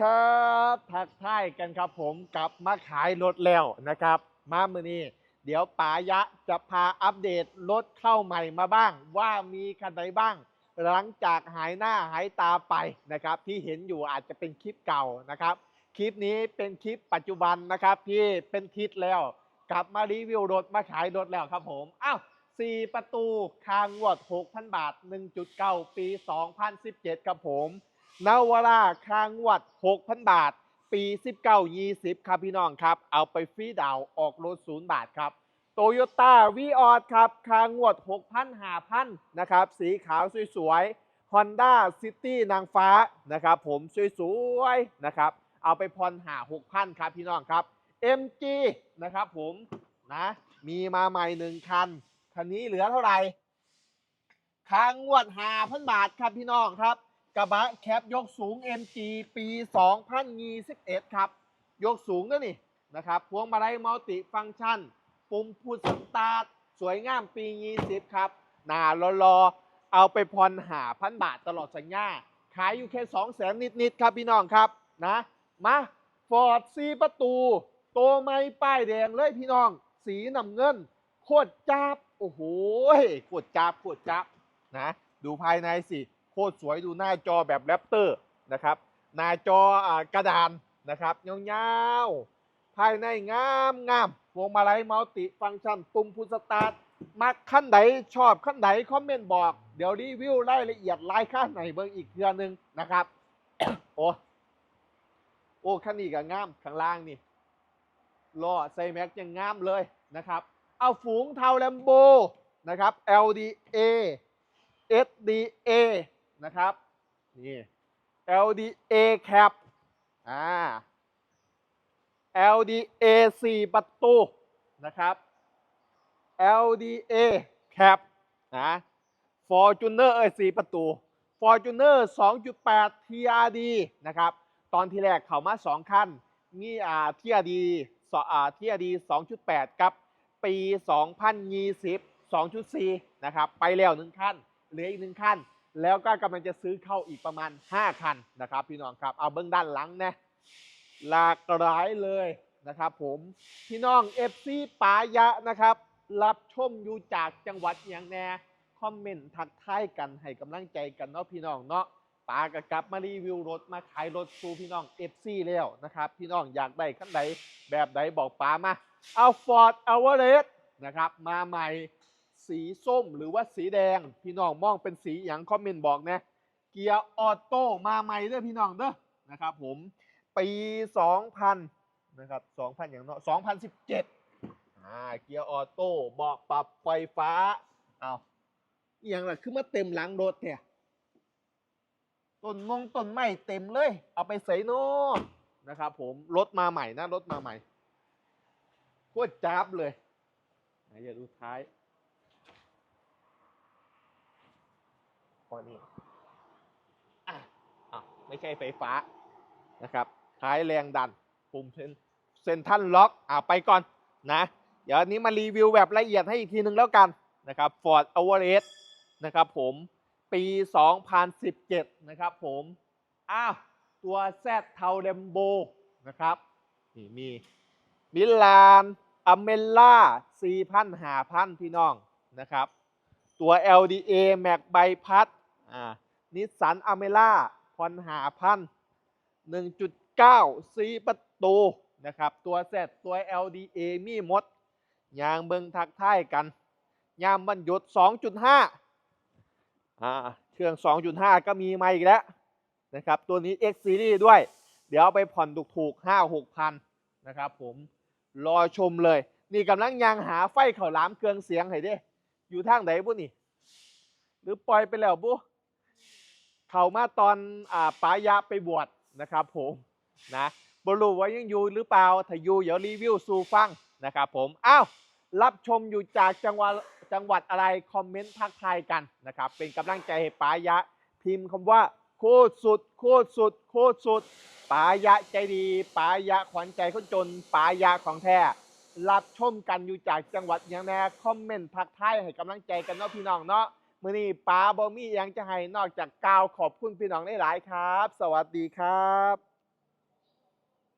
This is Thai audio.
ครับทักทายกันครับผมกลับมาขายรถแล้วนะครับ มามือนี้ เดี๋ยวป๋ายะจะพาอัปเดตรถเข้าใหม่มาบ้าง ว่ามีคันไหนบ้าง หลังจากหายหน้าหายตาไปนะครับ ที่เห็นอยู่อาจจะเป็นคลิปเก่านะครับ คลิปนี้เป็นคลิปปัจจุบันนะครับที่เป็นทิศแล้ว กลับมารีวิวรถมาขายรถแล้วครับผมอ้าว4ประตูคางวด 6,000 บาท 1.9 ปี 2017 ครับผม นาวราคางวด6,000 บาท ปี 19-20 ครับพี่น้องครับ เอาไปฟรีดาวออกรถ0บาทครับโตโยต้าวีออดครับคางวด 6,000 5,000 นะครับ สีขาวสวยๆ Honda City นางฟ้านะครับ ผมสวยๆ นะครับ เอาไปพรหา 6,000 ครับพี่น้องครับ MG นะครับผมนะมีมาใหม่หนึ่งคัน คันนี้เหลือเท่าไหร่คางวดหาพันบาทครับพี่น้องครับ กระบะแคปยกสูง MG ปี 2021 ครับ ยกสูงด้วยนี่นะครับพวงมาลัยมัลติฟังก์ชัน ปุ่มพูดสตาร์ทสวยงามปี 20 ครับ หน้ารอๆเอาไปพรหาพันบาทตลอดสัญญา ขายอยู่แค่2แสนนิด ๆ ครับพี่น้องครับนะ มาฟอร์ดซีประตู โตไม่ป้ายแดงเลยพี่น้อง สีน้ำเงิน โคตรจับ โอ้โหโคตรจับโคตรจับนะ ดูภายในสิ ตรสวยดูหน้าจอแบบแรปเตอร์นะครับหน้าจอกระดานนะครับยาวๆภายในงามงามพวงมาลัยมัลติฟังก์ชันปุ่มพุชสตาร์ทมักขั้นไหนชอบขั้นไหนคอมเมนต์บอก เดี๋ยวรีวิวรายละเอียดรายค่าไหนเบิ่งอีกเทือนึงนะครับ โอ้โอ้ขั้นนี้ก็งามข้างล่างนี่ล้อไซแม็กยังงามเลยนะครับ เอาฝูงเทาแลมโบนะครับ LDA SDA นะครับนี่ LDA cap อ่า LDA 4 ประตูนะครับ LDA cap นะ Fortuner เอ้ย4ประตู Fortuner 2.8 TRD นะครับ ตอนที่แรกเขามา 2 คันมีอ่า TRD สอ่า TRD 2.8กับ ปี 2020 2.4 นะครับ ไปแล้ว 1 คันเหลืออีก 1 คัน แล้วก็กำลังจะซื้อเข้าอีกประมาณ 5 คันนะครับ พี่น้องครับเอาเบื้องด้านหลังนะหลากหลายเลยนะครับ ผมพี่น้อง FC ปายะนะครับ รับชมอยู่จากจังหวัดอย่างแน่คอมเมนต์ทักทายกันให้กำลังใจกันเนาะพี่น้องเนาะปาก็กลับมารีวิวรถมาขายรถสู่พี่น้อง FC แล้วนะครับ พี่น้องอยากได้คันใดแบบใดบอกปามาเอาฟอร์ดเอเวอเรสต์นะครับ มาใหม่ สีส้มหรือว่าสีแดง พี่น้องมองเป็นสีอย่างคอมเมนต์บอกนะ เกียร์ออโต้มาใหม่เด้อพี่น้องเด้อนะครับผมปี 2000 นะครับ 2000 อย่างเนาะ 2017 อ่า เกียร์ออโต้เบาะปรับไฟฟ้า เอาอย่างล่ะคือมาเต็มหลังรถเนี่ยต้นมงต้นไม้เต็มเลย เอาไปใส่โน่นะครับผม รถมาใหม่นะ รถมาใหม่โคตรจับเลย ไหนอย่าดูท้าย พอนี่อะอะไม่ใช่ไฟฟ้านะครับท้ายแรงดันปุ่มเซนเซนทันล็อกอ่าไปก่อนนะ เดี๋ยวอันนี้มารีวิวแบบละเอียดให้อีกทีหนึ่งแล้วกันนะครับ Ford a v e r e s t นะครับผมปี 2017 นะครับผมอ้าวตัวแซดเทาเลมโบนะครับนี่มีมิลานอเมล่า4,000 5,000 พี่น้องนะครับ ตัว LDA แม็กใบพัด อ่านิสสันอเมล่าพอนหาพัน1.9 4ประตูนะครับ ตัว Z ตัว LDA มีมดยางเบิงทักท้ายกัน ยามบรรยุด2.5อ่าเครื่อง2.5ก็มีมาอีกแล้วนะครับ ตัวนี้ X Series ด้วย เดี๋ยวไปผ่อนถูกๆ5 6พันนะครับผมรอชมเลย นี่กำลังยางหาไฟเข่าหลามเครื่องเสียงให้ด้อยู่ทางไหนบุนี่ หรือปล่อยไปแล้วบุ เขามาตอนอ่าปายะไปบวชนะครับผมนะบรูว่ายังอยู่หรือเปล่าถ้าอยู่เดี๋ยวรีวิวสู่ฟังนะครับผมอ้าวรับชมอยู่จากจังหวัดจังหวัดอะไรคอมเมนต์ทักทายกันนะครับเป็นกำลังใจให้ปายะพิมพ์คำว่าโคตรสุด โคตรสุด โคตรสุดปายะใจดีปายะขวัญใจคนจนปายะของแท้รับชมกันอยู่จากจังหวัดย่างแน่คอมเมนต์ทักทายให้กำลังใจกันเนาะพี่น้องเนาะ มื่อนี้ป้าบอมี่ยังจะให้นอกจากกล่าวขอบคุณพี่น้องได้หลายครับ สวัสดีครับ